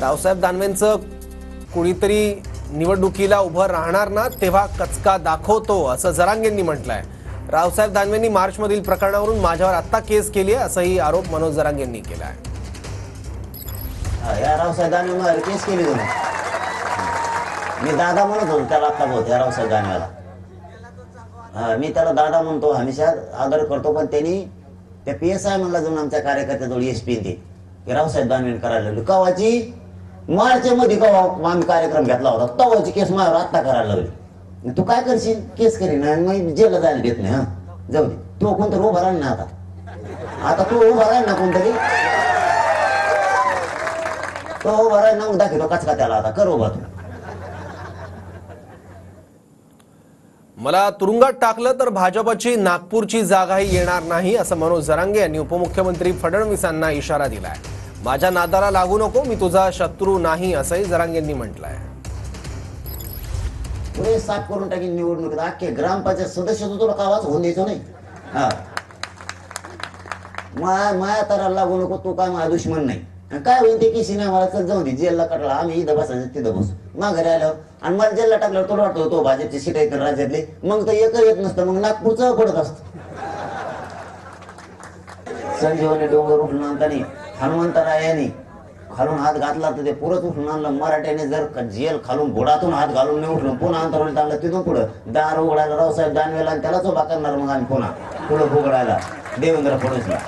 रावसाहेब दानवेंचं कुणीतरी निवडणुकीला उभं राहणार ना तेव्हा कचका दाखवतो असं जरांगेंनी म्हटलंय. रावसाहेब दानवेंनी मार्चमधील प्रकरणावरून माझ्यावर आत्ता केस केली आहे असाही आरोप मनोज जरांगेंनी केला आहे या रावसाहेब दानवेवर केस केली मी दादा म्हणत होतो त्याला आत्ता बोलतो या रावसाहेब दानवेला. हा मी त्याला दादा म्हणतो हमेशा आदर करतो पण त्यांनी त्या पी एस आय म्हणला जाऊन आमच्या कार्यकर्त्याजवळ एस पी ते की रावसाहेब दानवे करायला लुकावाची मार्च मध्ये का आम्ही कार्यक्रम घेतला होता तवाची केस माझ्यावर आत्ता करायला लागली. तू काय करशील? केस करीन आणि मग जेलला जायला देत नाही हा. जाऊ दे. तू कोणतरी उभा राहील ना आता. आता तू उभा राहील ना कोणतरी. तो उभा राहील ना दाखवतो कचका त्याला आता. कर उभा तू. मला तुरुंगात टाकलं तर भाजपची नागपूरची जागाही येणार नाही असं मनोज जरांगे यांनी उपमुख्यमंत्री फडणवीसांना इशारा दिलाय. माझ्या नादाला लागू नको मी तुझा शत्रू नाही असंही जरांगेंनी म्हटलंय. पुढे साफ करून टाकीन निवडणूक अख्खे ग्रामपंचायत सदस्य तुला आवाज होऊन द्यायचो नाही? हा. माया माया तारा लागू नको तू काय माझा दुश्मन नाही. काय होईल ते की सिनेमाला मला चल जाऊ दे जेलला कटला. आम्ही इथं बसायचं तिथं बसू. मग घरी आलो आणि मला जेलला टाकल्यावर तुला वाटतो तो भाजपची सीट आहे राज्यातली? मग तर एक येत नसतं मग नागपूरचं पडत असत. संजीवनी डोंगर उठून नाही. हनुमंतरायाने खालून हात घातला तर ते पुरत उठून आणलं. मराठ्याने जर जेल खालून घोडातून हात घालून नाही उठलं पुन्हा अंतरावलं टाकलं तिथून पुढं दार उघडायला रावसाहेब दानवेला आणि त्यालाच उभा करणार मग आम्ही पुन्हा पुढं उघडायला. देवेंद्र फडणवीसला.